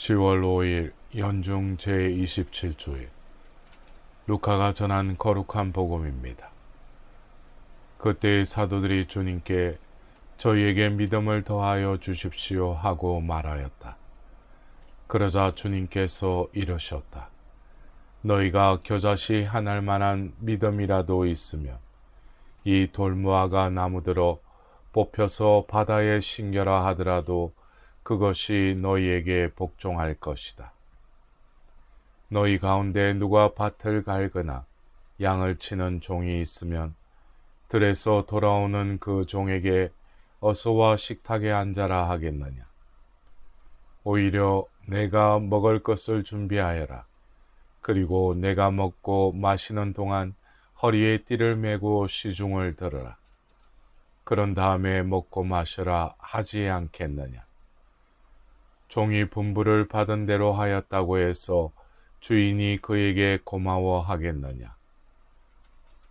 10월 5일 연중 제27조일 루카가 전한 거룩한 복음입니다. 그때의 사도들이 주님께 저희에게 믿음을 더하여 주십시오 하고 말하였다. 그러자 주님께서 이러셨다. 너희가 겨자씨 하날 만한 믿음이라도 있으면 이 돌무화가 나무들어 뽑혀서 바다에 신겨라 하더라도 그것이 너희에게 복종할 것이다. 너희 가운데 누가 밭을 갈거나 양을 치는 종이 있으면 들에서 돌아오는 그 종에게 어서와 식탁에 앉아라 하겠느냐. 오히려 내가 먹을 것을 준비하여라. 그리고 내가 먹고 마시는 동안 허리에 띠를 메고 시중을 들어라. 그런 다음에 먹고 마셔라 하지 않겠느냐. 종이 분부를 받은 대로 하였다고 해서 주인이 그에게 고마워하겠느냐.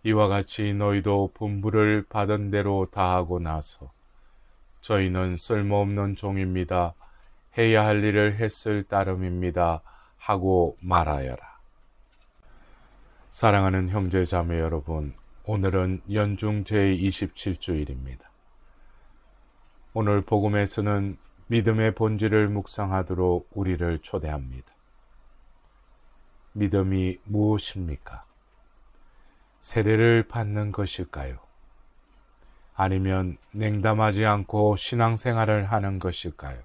이와 같이 너희도 분부를 받은 대로 다하고 나서 저희는 쓸모없는 종입니다. 해야 할 일을 했을 따름입니다. 하고 말하여라. 사랑하는 형제 자매 여러분, 오늘은 연중 제27주일입니다. 오늘 복음에서는 믿음의 본질을 묵상하도록 우리를 초대합니다. 믿음이 무엇입니까? 세례를 받는 것일까요? 아니면 냉담하지 않고 신앙생활을 하는 것일까요?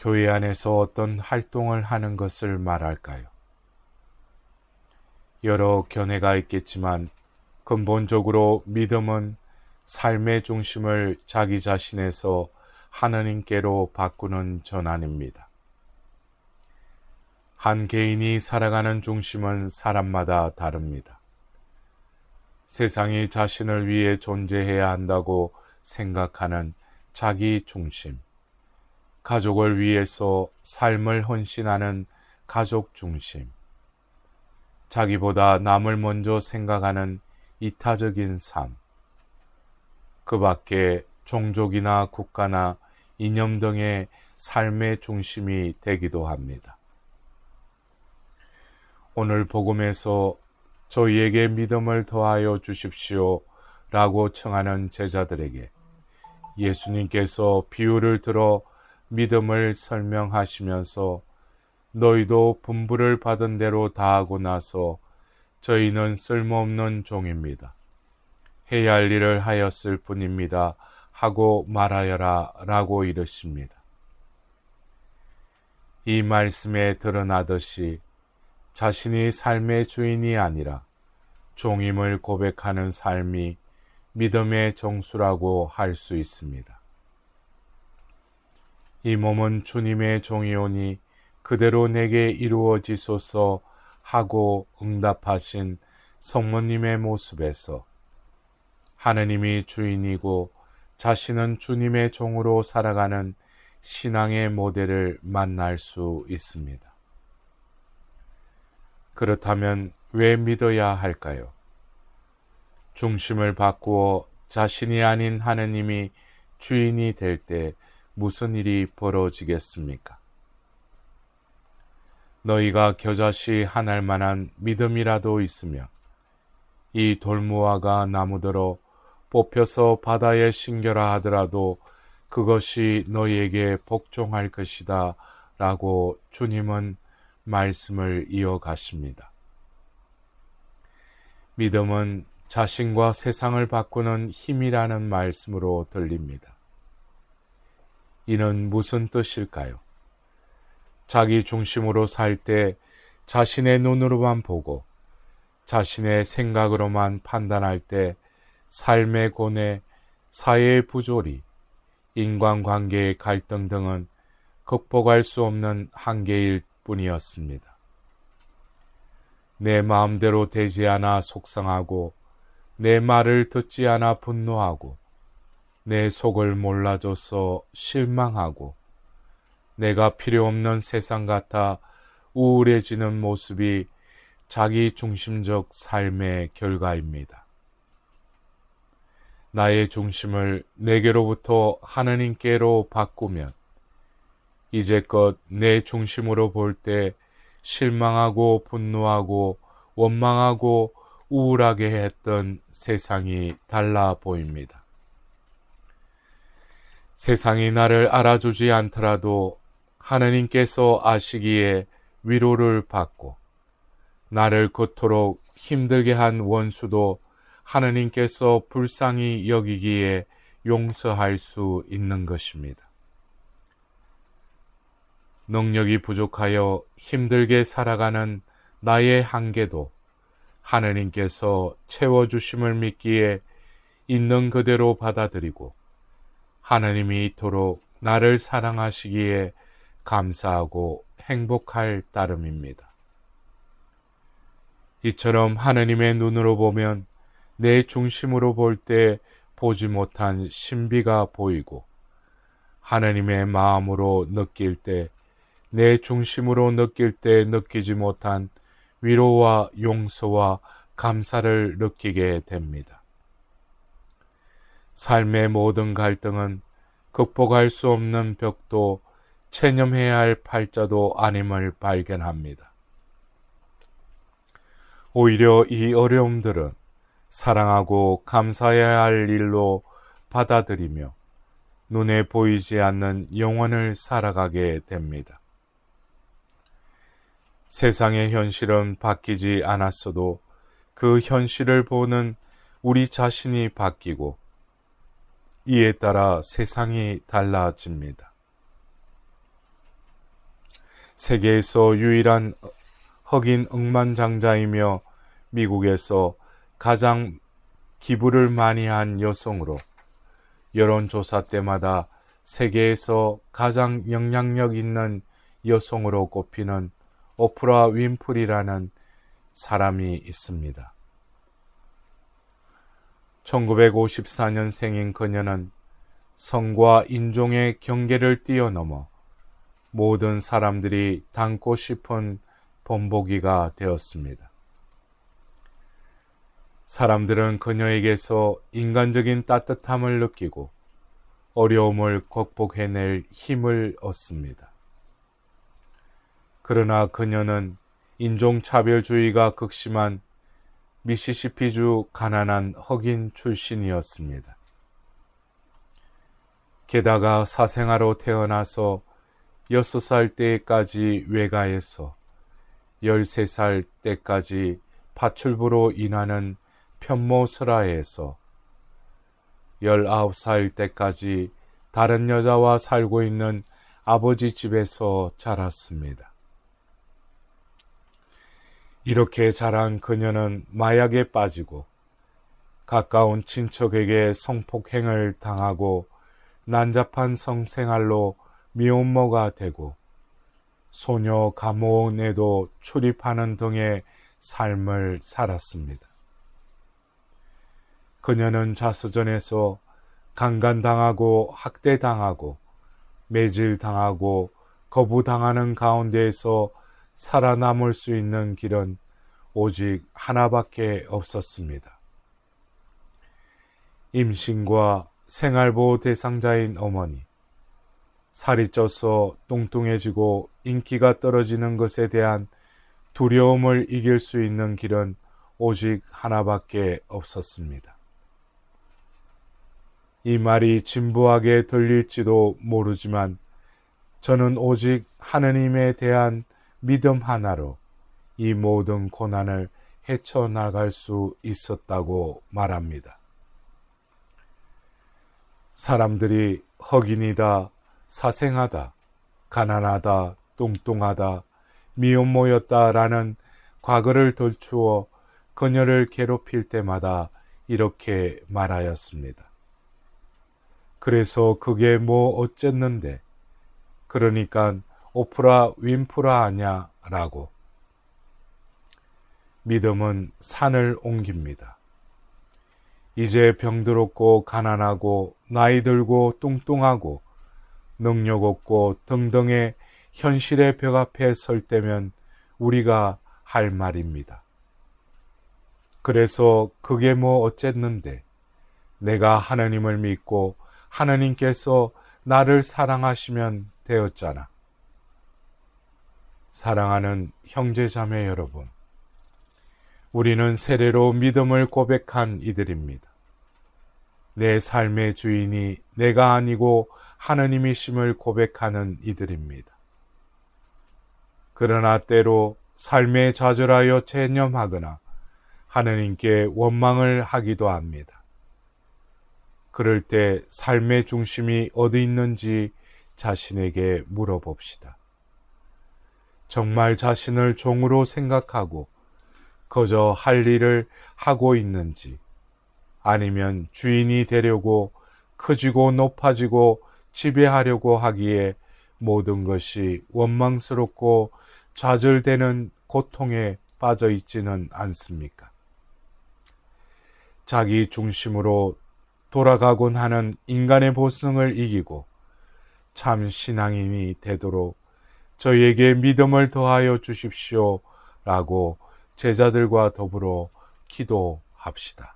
교회 안에서 어떤 활동을 하는 것을 말할까요? 여러 견해가 있겠지만 근본적으로 믿음은 삶의 중심을 자기 자신에서 하나님께로 바꾸는 전환입니다. 한 개인이 살아가는 중심은 사람마다 다릅니다. 세상이 자신을 위해 존재해야 한다고 생각하는 자기 중심, 가족을 위해서 삶을 헌신하는 가족 중심, 자기보다 남을 먼저 생각하는 이타적인 삶, 그 밖에 종족이나 국가나 이념 등의 삶의 중심이 되기도 합니다. 오늘 복음에서 저희에게 믿음을 더하여 주십시오 라고 청하는 제자들에게 예수님께서 비유를 들어 믿음을 설명하시면서 너희도 분부를 받은 대로 다하고 나서 저희는 쓸모없는 종입니다. 해야 할 일을 하였을 뿐입니다. 하고 말하여라 라고 이르십니다. 이 말씀에 드러나듯이 자신이 삶의 주인이 아니라 종임을 고백하는 삶이 믿음의 정수라고 할 수 있습니다. 이 몸은 주님의 종이오니 그대로 내게 이루어지소서 하고 응답하신 성모님의 모습에서 하느님이 주인이고 자신은 주님의 종으로 살아가는 신앙의 모델을 만날 수 있습니다. 그렇다면 왜 믿어야 할까요? 중심을 바꾸어 자신이 아닌 하느님이 주인이 될 때 무슨 일이 벌어지겠습니까? 너희가 겨자씨 하날 만한 믿음이라도 있으며 이 돌무화가 나무들어 뽑혀서 바다에 신겨라 하더라도 그것이 너희에게 복종할 것이다. 라고 주님은 말씀을 이어가십니다. 믿음은 자신과 세상을 바꾸는 힘이라는 말씀으로 들립니다. 이는 무슨 뜻일까요? 자기 중심으로 살 때 자신의 눈으로만 보고 자신의 생각으로만 판단할 때 삶의 고뇌, 사회의 부조리, 인간관계의 갈등 등은 극복할 수 없는 한계일 뿐이었습니다. 내 마음대로 되지 않아 속상하고 내 말을 듣지 않아 분노하고 내 속을 몰라줘서 실망하고 내가 필요 없는 세상 같아 우울해지는 모습이 자기 중심적 삶의 결과입니다. 나의 중심을 내게로부터 하느님께로 바꾸면 이제껏 내 중심으로 볼 때 실망하고 분노하고 원망하고 우울하게 했던 세상이 달라 보입니다. 세상이 나를 알아주지 않더라도 하느님께서 아시기에 위로를 받고 나를 그토록 힘들게 한 원수도 하느님께서 불쌍히 여기기에 용서할 수 있는 것입니다. 능력이 부족하여 힘들게 살아가는 나의 한계도 하느님께서 채워주심을 믿기에 있는 그대로 받아들이고 하느님이 이토록 나를 사랑하시기에 감사하고 행복할 따름입니다. 이처럼 하느님의 눈으로 보면 내 중심으로 볼 때 보지 못한 신비가 보이고 하느님의 마음으로 느낄 때 내 중심으로 느낄 때 느끼지 못한 위로와 용서와 감사를 느끼게 됩니다. 삶의 모든 갈등은 극복할 수 없는 벽도 체념해야 할 팔자도 아님을 발견합니다. 오히려 이 어려움들은 사랑하고 감사해야 할 일로 받아들이며 눈에 보이지 않는 영혼을 살아가게 됩니다. 세상의 현실은 바뀌지 않았어도 그 현실을 보는 우리 자신이 바뀌고 이에 따라 세상이 달라집니다. 세계에서 유일한 흑인 억만장자이며 미국에서 가장 기부를 많이 한 여성으로 여론조사 때마다 세계에서 가장 영향력 있는 여성으로 꼽히는 오프라 윈프리라는 사람이 있습니다. 1954년생인 그녀는 성과 인종의 경계를 뛰어넘어 모든 사람들이 닮고 싶은 본보기가 되었습니다. 사람들은 그녀에게서 인간적인 따뜻함을 느끼고 어려움을 극복해낼 힘을 얻습니다. 그러나 그녀는 인종차별주의가 극심한 미시시피주 가난한 흑인 출신이었습니다. 게다가 사생아로 태어나서 6살 때까지 외가에서 13살 때까지 파출부로 인하는 편모스라에서 19살 때까지 다른 여자와 살고 있는 아버지 집에서 자랐습니다. 이렇게 자란 그녀는 마약에 빠지고 가까운 친척에게 성폭행을 당하고 난잡한 성생활로 미혼모가 되고 소녀 감호원에도 출입하는 등의 삶을 살았습니다. 그녀는 자수전에서 강간당하고 학대당하고 매질당하고 거부당하는 가운데에서 살아남을 수 있는 길은 오직 하나밖에 없었습니다. 임신과 생활보호 대상자인 어머니, 살이 쪄서 뚱뚱해지고 인기가 떨어지는 것에 대한 두려움을 이길 수 있는 길은 오직 하나밖에 없었습니다. 이 말이 진부하게 들릴지도 모르지만 저는 오직 하느님에 대한 믿음 하나로 이 모든 고난을 헤쳐나갈 수 있었다고 말합니다. 사람들이 흑인이다, 사생하다, 가난하다, 뚱뚱하다, 미혼모였다라는 과거를 덜추어 그녀를 괴롭힐 때마다 이렇게 말하였습니다. 그래서 그게 뭐 어쨌는데, 그러니까 오프라 윈프라 아냐 라고. 믿음은 산을 옮깁니다. 이제 병들었고 가난하고 나이 들고 뚱뚱하고 능력 없고 등등의 현실의 벽 앞에 설 때면 우리가 할 말입니다. 그래서 그게 뭐 어쨌는데 내가 하나님을 믿고 하나님께서 나를 사랑하시면 되었잖아. 사랑하는 형제 자매 여러분, 우리는 세례로 믿음을 고백한 이들입니다. 내 삶의 주인이 내가 아니고 하느님이심을 고백하는 이들입니다. 그러나 때로 삶에 좌절하여 체념하거나 하느님께 원망을 하기도 합니다. 그럴 때 삶의 중심이 어디 있는지 자신에게 물어봅시다. 정말 자신을 종으로 생각하고 거저 할 일을 하고 있는지 아니면 주인이 되려고 커지고 높아지고 지배하려고 하기에 모든 것이 원망스럽고 좌절되는 고통에 빠져 있지는 않습니까? 자기 중심으로 돌아가곤 하는 인간의 보승을 이기고 참 신앙인이 되도록 저희에게 믿음을 더하여 주십시오 라고 제자들과 더불어 기도합시다.